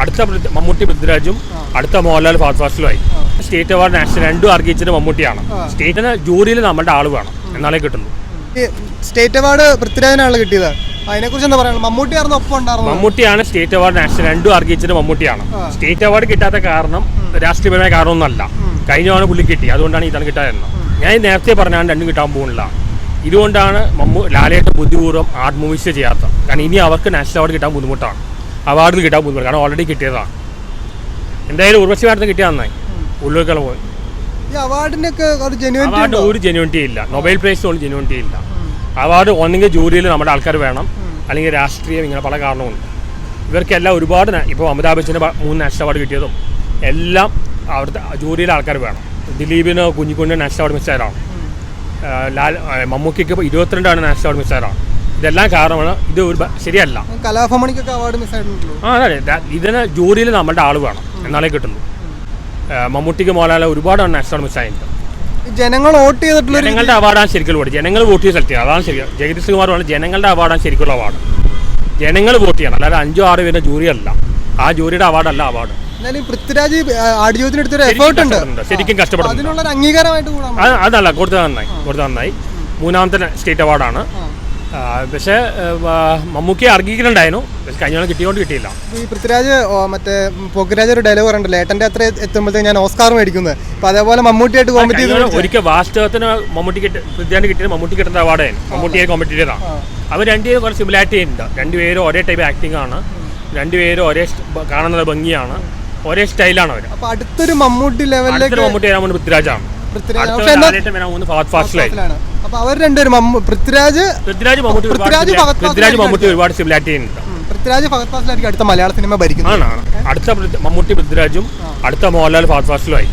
അടുത്ത മമ്മൂട്ടി പൃഥ്വിരാജും അടുത്ത മോഹൻലാൽ ഫാസ്റ്റ് ഫാസ്റ്റിലുമായി സ്റ്റേറ്റ് അവാർഡ് നാഷണൽ രണ്ടും അർഹിച്ചത് മമ്മൂട്ടിയാണ്. സ്റ്റേറ്റിന് ജൂറിയിൽ നമ്മുടെ ആൾ വേണം. എന്നാലേ കിട്ടുള്ളൂ. സ്റ്റേറ്റ് അവാർഡ് പൃഥ്വിരാജിനാണ് കിട്ടിയത്. അതിനെക്കുറിച്ച് എന്താ പറയുക മമ്മൂട്ടി ആയിരുന്നു ഒപ്പം ഉണ്ടായിരുന്നു മമ്മൂട്ടിയാണ് സ്റ്റേറ്റ് അവാർഡ് നാഷണൽ രണ്ടും അർഹിച്ചത് മമ്മൂട്ടിയാണ്. സ്റ്റേറ്റ് അവാർഡ് കിട്ടാത്ത കാരണം രാഷ്ട്രീയപരമായ കാരണമൊന്നുമല്ല. കഴിഞ്ഞ തവണ പുള്ളി കിട്ടി. അതുകൊണ്ടാണ് ഇതാണ് കിട്ടാതെന്ന് കിട്ടാതിരുന്നത് ഞാൻ നേരത്തെ പറഞ്ഞാണ് രണ്ടും കിട്ടാൻ പോകുന്നില്ല. ഇതുകൊണ്ടാണ് മമ്മൂ ലാലേട്ട ബുദ്ധിപൂർവം ആർട്ട് മൂവീസ് ചെയ്യാത്ത കാരണം ഇനി അവർക്ക് നാഷണൽ അവാർഡ് കിട്ടാൻ ബുദ്ധിമുട്ടാണ്. അവാർഡിൽ കിട്ടാൻ ബുദ്ധിമുട്ട് കാരണം ഓൾറെഡി കിട്ടിയതാണ് എന്തായാലും ഉർവശി മാഡത്തിന് കിട്ടിയാൽ നന്നായി. ഉള്ളിലേക്കുള്ള പോയി. ഈ അവാർഡിനൊക്കെ ഒരു അവാർഡ് ഒരു ജെന്യൂണിറ്റി ഇല്ല. നൊബൈൽ പ്രൈസ് കൊണ്ട് ജെന്യൂണിറ്റി ഇല്ല. അവാർഡ് ഒന്നെങ്കിൽ ജൂറിയിൽ നമ്മുടെ ആൾക്കാർ വേണം. അല്ലെങ്കിൽ രാഷ്ട്രീയം ഇങ്ങനെ പല കാരണമുണ്ട് ഇവർക്കെല്ലാം ഒരുപാട് ഇപ്പോൾ അമിതാഭ് ബച്ചന് മൂന്ന് നാഷണൽ അവാർഡ് കിട്ടിയതും എല്ലാം അവിടുത്തെ ജൂറിയിലെ ആൾക്കാർ വേണം. ദിലീപിന് കുഞ്ഞിക്കുഞ്ഞിന് നാഷണൽ അവാർഡ് മിസ്സായതാണ്. ലാൽ മമ്മൂക്കിക്ക് ഇപ്പോൾ ഇരുപത്തിരണ്ടാണ് നാഷണൽ അവാർഡ് മിസ്സായതാണ്. ഇതെല്ലാം കാരണമാണ്. ഇത് ഒരു ശരിയല്ല. കലാഭമണിക്കൊക്കെ അവാർഡ് മിസ്സായിട്ടുണ്ടല്ലോ ആ അതെ ഇതിന് ജൂറിയിൽ നമ്മുടെ ആൾ വേണം എന്നാലേ കിട്ടുള്ളൂ. മമ്മൂട്ടിക്ക് മോലാലെ ഒരുപാട് നാഷണൽ മിസ്സായിട്ടുണ്ട് ജനങ്ങൾ വോട്ട് ചെയ്തിട്ടുള്ള ജനങ്ങളുടെ അവാർഡാണ് ശരിക്കും വോട്ട് ജനങ്ങൾ വോട്ട് ചെയ്ത് സെലക്ട് ചെയ്യണം അതാണ് ശരി. ജഗദീഷ് കുമാർ പറഞ്ഞാൽ ജനങ്ങളുടെ അവാർഡാണ് ശരിക്കുള്ള അവാർഡ് ജനങ്ങൾ വോട്ട് ചെയ്യണം. അല്ലാതെ അഞ്ചോ ആറ് പേരുടെ ജൂറി അല്ല. ആ ജൂറിയുടെ അവാർഡല്ല അവാർഡ് പൃഥ്വിരാജ് ആടുജീവിതത്തിന് എടുത്തൊരു എഫേർട്ട് ഉണ്ട്. ശരിക്കും കഷ്ടപ്പെടുന്നു അതിനുള്ള അംഗീകാരമായിട്ട് അതല്ല കൊടുത്തത് നന്നായി. കൊടുത്തത് നന്നായി. മൂന്നാമത്തെ സ്റ്റേറ്റ് അവാർഡാണ് പക്ഷേ മമ്മൂക്കി അർഹിക്കുന്നുണ്ടായിരുന്നു പക്ഷെ കഴിഞ്ഞ കിട്ടിയോണ്ട് കിട്ടിയില്ല. ഈ പൃഥ്വിരാജ് മറ്റേ പൊഗ്രാജ് ഒരു ഡയലോഗ് ഉണ്ടല്ലോ ഏട്ടന്റെ അത്ര എത്തുമ്പോഴത്തേക്ക് ഞാൻ ഓസ്കാർ മേടിക്കുന്നത് അപ്പൊ അതേപോലെ മമ്മൂട്ടിയായിട്ട് കോമ്പറ്റ് ചെയ്ത് ഒരിക്കൽ വാസ്തവത്തിന് മമ്മൂട്ടി കിട്ടി പൃഥ്വിരാജ് കിട്ടിയത് മമ്മൂട്ടി കിട്ടുന്ന അവാർഡായിരുന്നു മമ്മൂട്ടിയെ കോമ്പറ്റ് ചെയ്തതാണ് അവർ രണ്ടുപേരും കുറച്ച് സിമിലാരിറ്റി ഉണ്ട് രണ്ടുപേരും ഒരേ ടൈപ്പ് ആക്ടിംഗ് ആണ്. രണ്ടുപേരും ഒരേ കാണുന്ന കാണുന്നത് ഭംഗിയാണ്. ഒരേ സ്റ്റൈലാണ് അവർ അപ്പോൾ അടുത്തൊരു മമ്മൂട്ടി ലെവലിലേക്ക് മമ്മൂട്ടി വരാൻ പൃഥ്വിരാജാണ്. പൃഥ്വിരാജ്. ഫാസ്റ്റ് ഫാസ്റ്റിലായി. അപ്പൊ അവർ രണ്ടുപേരും പൃഥ്വിരാജ് പൃഥ്വിരാജ് മമ്മൂട്ടി പൃഥ്വിരാജ് ഭഗത് പൃഥ്വിരാജ് മമ്മൂട്ടി ഒരുപാട് സിമിലാരിറ്റി ഉണ്ട്. പൃഥ്വിരാജ് ഫഹദ് ഫാസിലായിരിക്കും അടുത്ത മലയാള സിനിമ ഭരിക്കുന്നത്. അടുത്ത മമ്മൂട്ടി പൃഥ്വിരാജും അടുത്ത മോഹൻലാൽ ഫാസ്റ്റ് ഫാസ്റ്റിലുമായി